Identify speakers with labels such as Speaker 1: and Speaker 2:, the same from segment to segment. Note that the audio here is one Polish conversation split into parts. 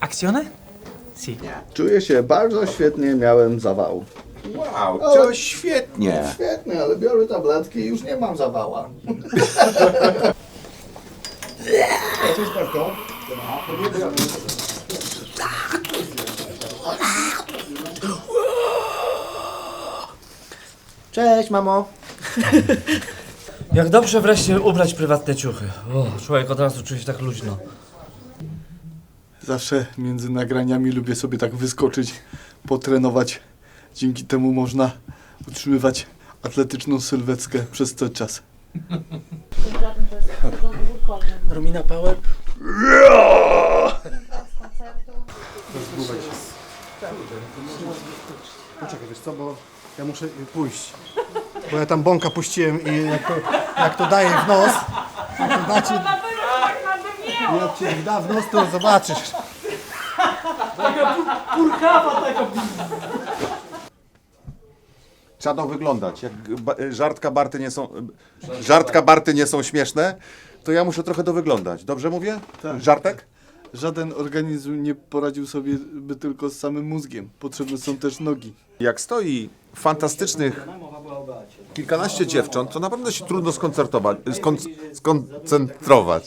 Speaker 1: Azione? Si.
Speaker 2: Czuję się bardzo świetnie, miałem zawał.
Speaker 3: Wow, to świetnie.
Speaker 2: Świetnie, ale biorę tabletki i już nie mam zawała. Cześć,
Speaker 4: mamo.
Speaker 1: Jak dobrze wreszcie ubrać prywatne ciuchy. O, człowiek od razu czuje się tak luźno.
Speaker 5: Zawsze między nagraniami lubię sobie tak wyskoczyć, potrenować. Dzięki temu można utrzymywać atletyczną sylwetkę przez cały czas.
Speaker 1: Romina Power?
Speaker 4: Poczekaj, wiesz co, bo ja muszę pójść. Bo ja tam bąka puściłem i jak to, jak to daje w nos, to ci, jak ci da w nos, to zobaczysz.
Speaker 3: Trzeba to wyglądać. Jak ba- żartka Barty nie są. Żartka Barty nie są śmieszne, to ja muszę trochę to wyglądać. Dobrze mówię?
Speaker 5: Tak.
Speaker 3: Żartek?
Speaker 5: Żaden organizm nie poradził sobie by tylko z samym mózgiem. Potrzebne są też nogi.
Speaker 3: Jak stoi fantastycznych kilkanaście dziewcząt, to naprawdę się trudno skoncertować, skon- skoncentrować.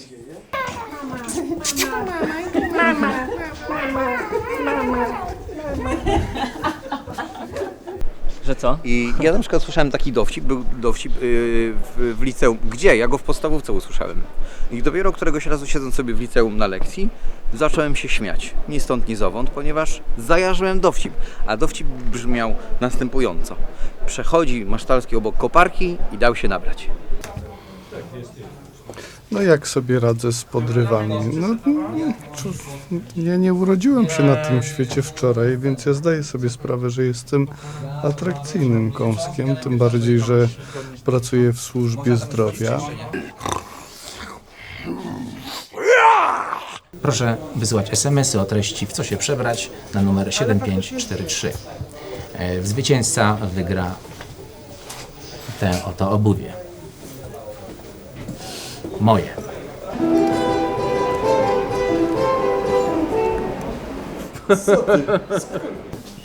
Speaker 1: Że co?
Speaker 6: I ja na przykład słyszałem taki dowcip, był dowcip yy, w, w liceum. Gdzie? Ja go w podstawówce usłyszałem. I dopiero któregoś razu siedząc sobie w liceum na lekcji, zacząłem się śmiać. Ni stąd, ni zowąd, ponieważ zajarzyłem dowcip. A dowcip brzmiał następująco. Przechodzi Masztalski obok koparki i dał się nabrać.
Speaker 5: No jak sobie radzę z podrywami? No, cóż, ja nie urodziłem się na tym świecie wczoraj, więc ja zdaję sobie sprawę, że jestem atrakcyjnym kąskiem, tym bardziej, że pracuję w służbie zdrowia.
Speaker 7: Proszę wysyłać SMS-y o treści w co się przebrać na numer 7543. E, Zwycięzca wygra tę oto obuwie. Moje.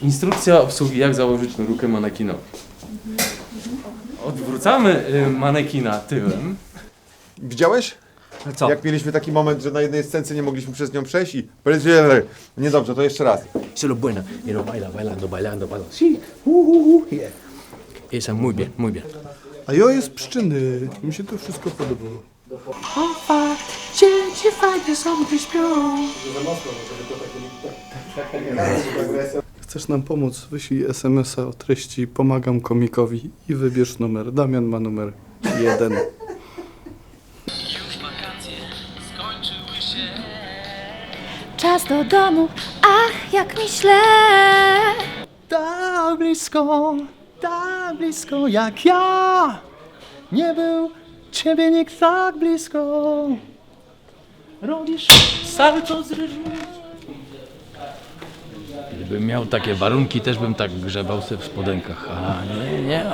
Speaker 8: Instrukcja obsługi, jak założyć rukę manekinowi. Odwrócamy y, manekina tyłem.
Speaker 3: Widziałeś?
Speaker 1: Co?
Speaker 3: Jak mieliśmy taki moment, że na jednej scence nie mogliśmy przez nią przejść i... Niedobrze, to jeszcze raz.
Speaker 7: Eso es lo bueno. Y lo baila, bailando, bailando, bailando. Sí. Uh, uh, uh, yeah. Esa, muy bien, muy bien.
Speaker 5: A jo jest pszczyny. Mi się to wszystko podobało.
Speaker 7: Dzieci fajnie sobie śpią.
Speaker 5: Chcesz nam pomóc? Wyślij SMS-a o treści Pomagam komikowi i wybierz numer. Damian ma numer jeden.
Speaker 9: Czas do domu, ach jak myślę
Speaker 7: Tak blisko, tak blisko jak ja. Nie był ciebie nikt tak blisko. Robisz salto z ryżu. Gdybym miał takie warunki, też bym tak grzebał sobie w spodenkach. A nie, nie.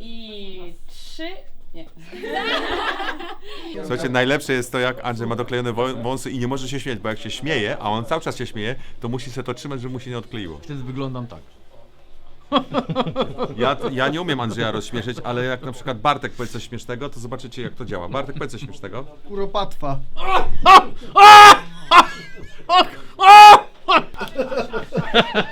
Speaker 9: I trzy, nie.
Speaker 3: Słuchajcie, najlepsze jest to, jak Andrzej ma doklejone wąsy i nie może się śmiać, bo jak się śmieje, a on cały czas się śmieje, to musi sobie to trzymać, żeby mu się nie odkleiło.
Speaker 7: Wtedy wyglądam tak.
Speaker 3: Ja, ja nie umiem Andrzeja rozśmieszyć, ale jak na przykład Bartek powie coś śmiesznego, to zobaczycie jak to działa. Bartek powie coś śmiesznego.
Speaker 5: Kuropatwa.